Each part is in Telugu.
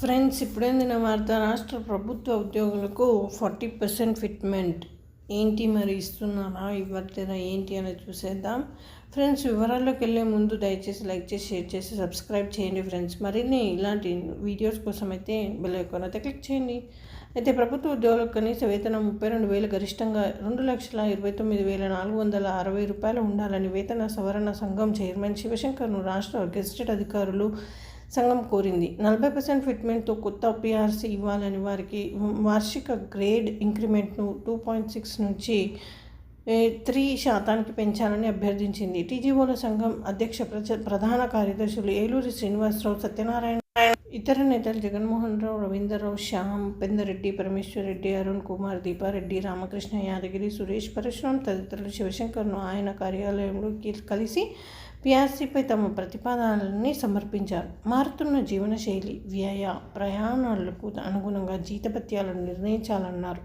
ఫ్రెండ్స్ ఇప్పుడేందిన వార్త? రాష్ట్ర ప్రభుత్వ ఉద్యోగులకు ఫార్టీ పర్సెంట్ ఫిట్మెంట్. ఏంటి మరి ఇస్తున్నారా ఇవ్వట్లేదా ఏంటి అని చూసేద్దాం. ఫ్రెండ్స్ వివరాల్లోకి వెళ్ళే ముందు దయచేసి లైక్ చేసి షేర్ చేసి సబ్స్క్రైబ్ చేయండి ఫ్రెండ్స్. మరిన్ని ఇలాంటి వీడియోస్ కోసం అయితే బెల్ ఐకాన్ అయితే క్లిక్ చేయండి. అయితే ప్రభుత్వ ఉద్యోగులకు కనీస వేతనం ముప్పై రెండు వేలు గరిష్టంగా రెండు లక్షల ఇరవై తొమ్మిది వేల నాలుగు వందల అరవై రూపాయలు ఉండాలని వేతన సవరణ సంఘం చైర్మన్ శివశంకర్ను రాష్ట్ర గెజిటెడ్ అధికారులు సంఘం కోరింది. నలభై పర్సెంట్ ఫిట్మెంట్తో కొత్త పిఆర్సీ ఇవ్వాలని వారికి వార్షిక గ్రేడ్ ఇంక్రిమెంట్ను టూ పాయింట్ సిక్స్ నుంచి త్రీ శాతానికి పెంచాలని అభ్యర్థించింది. టీజీఓల సంఘం అధ్యక్ష ప్రచ ప్రధాన కార్యదర్శులు ఏలూరి శ్రీనివాసరావు సత్యనారాయణ ఇతర నేతలు జగన్మోహన్ రావు రవీందర్రావు శ్యామ్ పెందరెడ్డి పరమేశ్వర్ రెడ్డి అరుణ్ కుమార్ దీపారెడ్డి రామకృష్ణ యాదగిరి సురేష్ పరశురాం తదితరులు శివశంకర్ను ఆయన కార్యాలయంలో కలిసి పియాసిపై తమ ప్రతిపాదనలని సమర్పించారు. మారుతున్న జీవనశైలి వ్యయ ప్రయాణాలకు అనుగుణంగా జీతభత్యాలను నిర్ణయించాలన్నారు.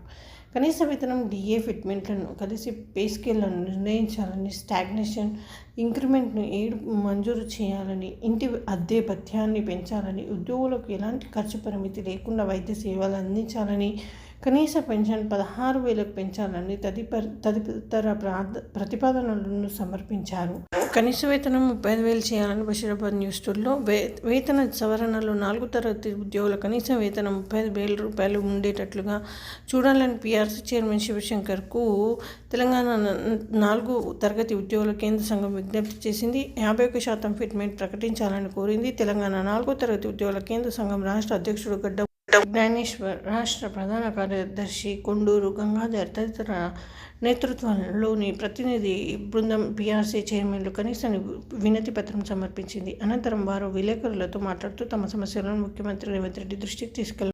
కనీస వేతనం డిఏ ఫిట్మెంట్లను కలిసి పే స్కేళ్ళను నిర్ణయించాలని స్టాగ్నేషన్ ఇంక్రిమెంట్ను ఏడు మంజూరు చేయాలని ఇంటి అద్దె భత్యాన్ని పెంచాలని ఉద్యోగులకు ఎలాంటి ఖర్చు పరిమితి లేకుండా వైద్య సేవలు అందించాలని కనీస పెన్షన్ పదహారు వేలకు పెంచాలని తదిపరి తదితర ప్రతిపాదనలను సమర్పించారు. కనీస వేతనం ముప్పై ఐదు వేలు చేయాలని బషీరాబాద్ న్యూస్ టూర్లో వే వేతన సవరణలో నాలుగు తరగతి ఉద్యోగుల కనీస వేతనం ముప్పై ఐదు వేల రూపాయలు ఉండేటట్లుగా చూడాలని పీఆర్సీ చైర్మన్ శివశంకర్కు తెలంగాణ నాలుగు తరగతి ఉద్యోగుల కేంద్ర సంఘం విజ్ఞప్తి చేసింది. యాభై ఒక శాతం ఫిట్మెంట్ ప్రకటించాలని కోరింది. తెలంగాణ నాలుగో తరగతి ఉద్యోగుల కేంద్ర సంఘం రాష్ట్ర అధ్యక్షుడు గడ్డ జ్ఞానేశ్వర్ రాష్ట్ర ప్రధాన కార్యదర్శి కొండూరు గంగాధర్ తదితర నేతృత్వంలోని ప్రతినిధి బృందం బీఆర్సీ చైర్మన్లు కనీస వినతి పత్రం సమర్పించింది. అనంతరం వారు విలేకరులతో మాట్లాడుతూ తమ సమస్యలను ముఖ్యమంత్రి రేవంత్ రెడ్డి దృష్టికి తీసుకెళ్ళారు